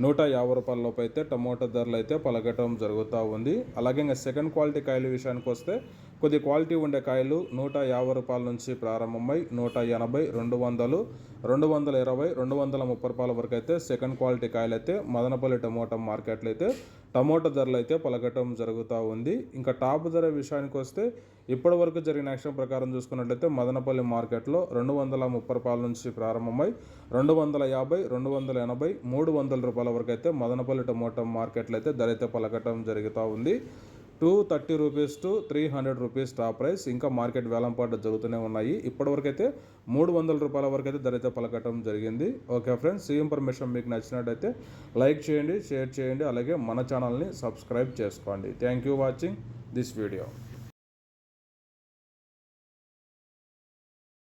నూట యాభై రూపాయల లోపు అయితే టమోటా ధరలు అయితే పలకటం జరుగుతూ ఉంది. అలాగే ఇంకా సెకండ్ క్వాలిటీ కాయల విషయానికి వస్తే కొద్ది క్వాలిటీ ఉండే కాయలు నూట యాభై రూపాయల నుంచి ప్రారంభమై నూట ఎనభై రెండు వందలు రెండు వందల ఇరవై రెండు వందల ముప్పై రూపాయల వరకు అయితే సెకండ్ క్వాలిటీ కాయలు అయితే మదనపల్లి టమోటా మార్కెట్లో అయితే టమోటా ధరలు అయితే పలకటం జరుగుతూ ఉంది. ఇంకా టాప్ ధర విషయానికి వస్తే ఇప్పటి వరకు జరిగిన యాక్షన్ ప్రకారం చూసుకున్నట్లయితే మదనపల్లి మార్కెట్లో రెండు వందల ముప్పై రూపాయల నుంచి ప్రారంభమై రెండు వందల యాభై రెండు వందల ఎనభై మూడు వందల రూపాయల వరకు అయితే మదనపల్లి టమోటా మార్కెట్లో అయితే ధర అయితే పలకటం జరుగుతూ ఉంది. Two thirty rupees to three hundred rupees top price. ఇంకా మార్కెట్ వేలంపాట జరుగుతూనే ఉన్నాయి. ఇప్పటివరకైతే అయితే మూడు వందల రూపాయల వరకు అయితే ధర అయితే పలకటం జరిగింది. ఓకే ఫ్రెండ్స్ ఈ ఇన్ఫర్మేషన్ మీకు నచ్చినట్టయితే లైక్ చేయండి షేర్ చేయండి అలాగే మన ఛానల్ని సబ్స్క్రైబ్ చేసుకోండి. Thank you watching this video.